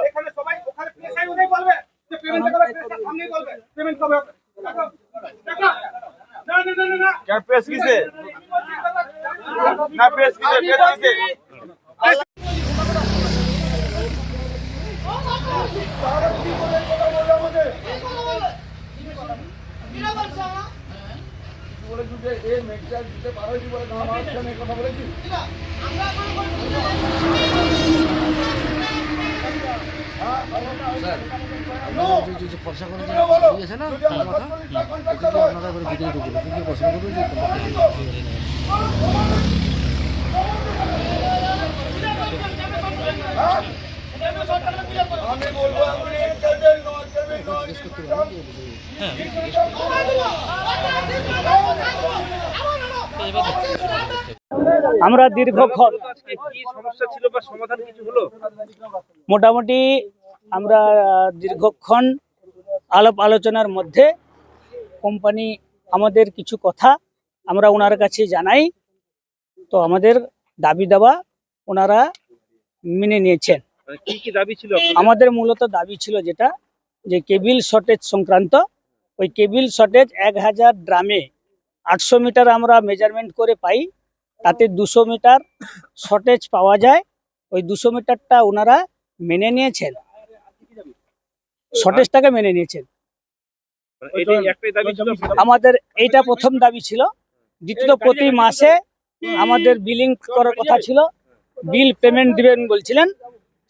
এখানে সবাই ওখানে পেশাই ওদের বলবে করে যে দিয়েছে না তার কথা? কিন্তু আপনারা করে ভিতরে ঢুকবে কিন্তু প্রশ্ন করবে আমরা দীর্ঘক্ষণ আজকে কি সমস্যা ছিল বা সমাধান কিছু হলো মোটামুটি আমরা দীর্ঘক্ষণ আলাপ আলোচনার মধ্যে কোম্পানি আমাদের কিছু কথা আমরা ওনার কাছে জানাই। তো আমাদের দাবি দাবা ওনারা মেনে নিয়েছেন। মানে কি কি দাবি ছিল আমাদের মূলত দাবি ছিল যেটা যে কেবিল শর্টেজ সংক্রান্ত ওই কেবিল শর্টেজ এক হাজার ড্রামে আটশো মিটার আমরা মেজারমেন্ট করে পাই। তাতে দুশো মিটার শর্টেজ পাওয়া যায়। ওই দুশো মিটারটা ওনারা মেনে নিয়েছেন। শর্টেজটাকে মেনে নিয়েছেন? আমাদের এইটা প্রথম দাবি ছিল। দ্বিতীয় প্রতি মাসে আমাদের বিলিং করার কথা ছিল। বিল পেমেন্ট দিবেন বলছিলেন।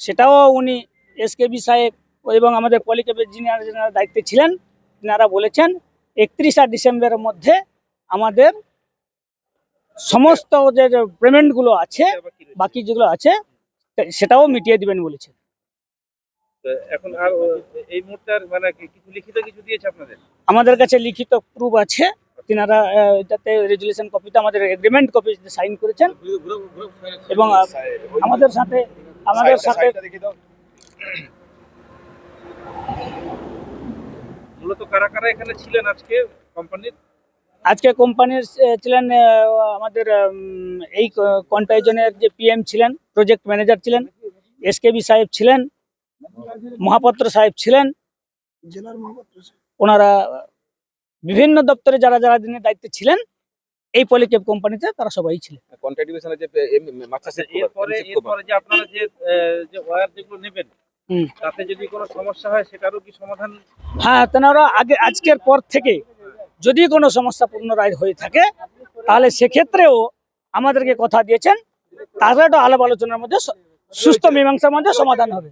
সেটাও উনি এসকেবি সাহেব এবং আমাদের পলিকেব ইঞ্জিনিয়ার যারা দায়িত্বে ছিলেন তিনারা বলেছেন একত্রিশা ডিসেম্বরের মধ্যে আমাদের সমস্ত যে পেমেন্টগুলো আছে? বাকি যেগুলো আছে সেটাও মিটিয়ে দিবেন বলেছেন। এখন আর এই মুহূর্তে আর মানে কিছু লিখিত কিছু দিয়েছে আপনাদের? আমাদের কাছে লিখিত প্রুফ আছে। তিনারা এটাতে রেজুলেশন কপিতে আমাদের এগ্রিমেন্ট কপি সাইন করেছেন। এবং আমাদের সাথে আমাদের সাথে মূলত কারা কারা এখানে ছিলেন আজকে কোম্পানির আজকে কোম্পানির ছিলেন আমাদের এই কন্টাইজনের যে পিএম ছিলেন প্রজেক্ট ম্যানেজার ছিলেন এস কে এসকেবি সাহেব ছিলেন মহাপাত্র সাহেব ছিলেন জেলার ওনারা বিভিন্ন দপ্তরে যারা যারা দিনের দায়িত্বে ছিলেন এই পলিকেপ কোম্পানিতে তারা সবাই ছিলেন। কন্ট্রাডিউশনে যে মাছ চাষের এরপরে এরপরে যে আপনারা যে যে ওয়্যার যেগুলো নেবেন। তাতে যদি কোনো সমস্যা হয় সেটারও কি সমাধান? হ্যাঁ তেনারা আগে আজকের পর থেকে যদি কোনো সমস্যা পুনরায় হয়ে থাকে তাহলে সেক্ষেত্রেও আমাদেরকে কথা দিয়েছেন। তাহলে একটা আলাপ আলোচনার মধ্যে সুস্থ মীমাংসার মধ্যে সমাধান হবে।